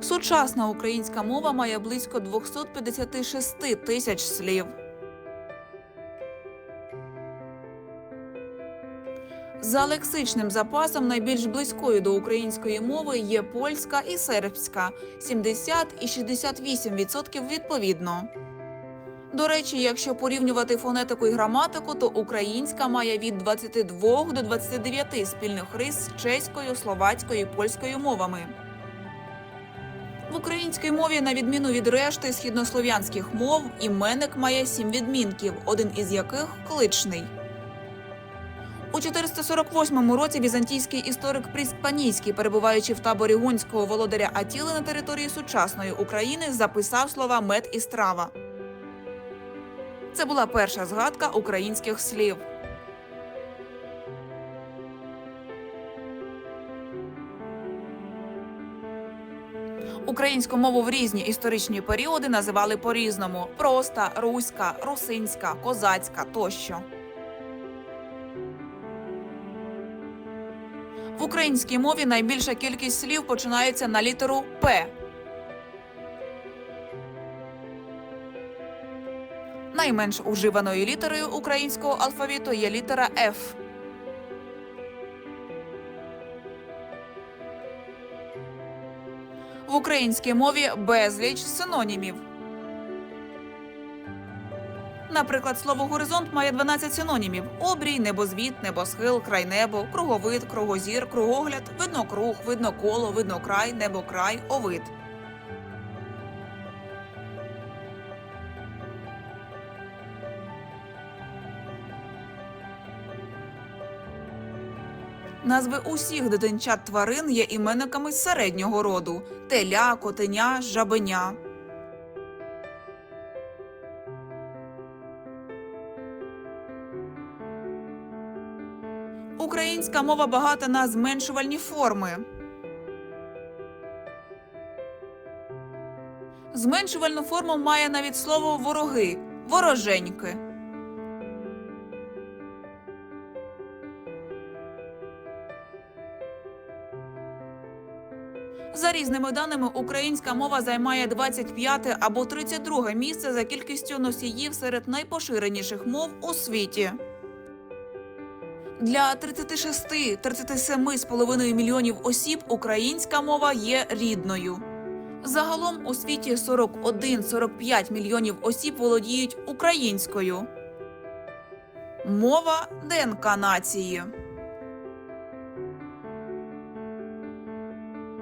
Сучасна українська мова має близько 256 тисяч слів. За лексичним запасом найбільш близькою до української мови є польська і сербська 70 і 68% відповідно. До речі, якщо порівнювати фонетику і граматику, то українська має від 22 до 29 спільних рис з чеською, словацькою і польською мовами. В українській мові, на відміну від решти східнослов'янських мов, іменник має сім відмінків, один із яких кличний. У 448 році візантійський історик Пріск Панійський, перебуваючи в таборі гунського володаря Атіли на території сучасної України, записав слова мед і страва. Це була перша згадка українських слів. Українську мову в різні історичні періоди називали по-різному: проста, руська, русинська, козацька тощо. В українській мові найбільша кількість слів починається на літеру П. Найменш уживаною літерою українського алфавіту є літера Ф. В українській мові безліч синонімів. Наприклад, слово горизонт має 12 синонімів: обрій, небозвіт, небосхил, крайнебо, круговид, кругозір, кругогляд, виднокруг, видноколо, виднокрай, небокрай, овид. Назви усіх дитинчат тварин є іменниками середнього роду: теля, котеня, жабеня. Українська мова багата на зменшувальні форми. Зменшувальну форму має навіть слово вороги вороженьки. За різними даними, українська мова займає 25 або 32 місце за кількістю носіїв серед найпоширеніших мов у світі. Для 36-37,5 мільйонів осіб українська мова є рідною. Загалом у світі 41-45 мільйонів осіб володіють українською. Мова ДНК нації.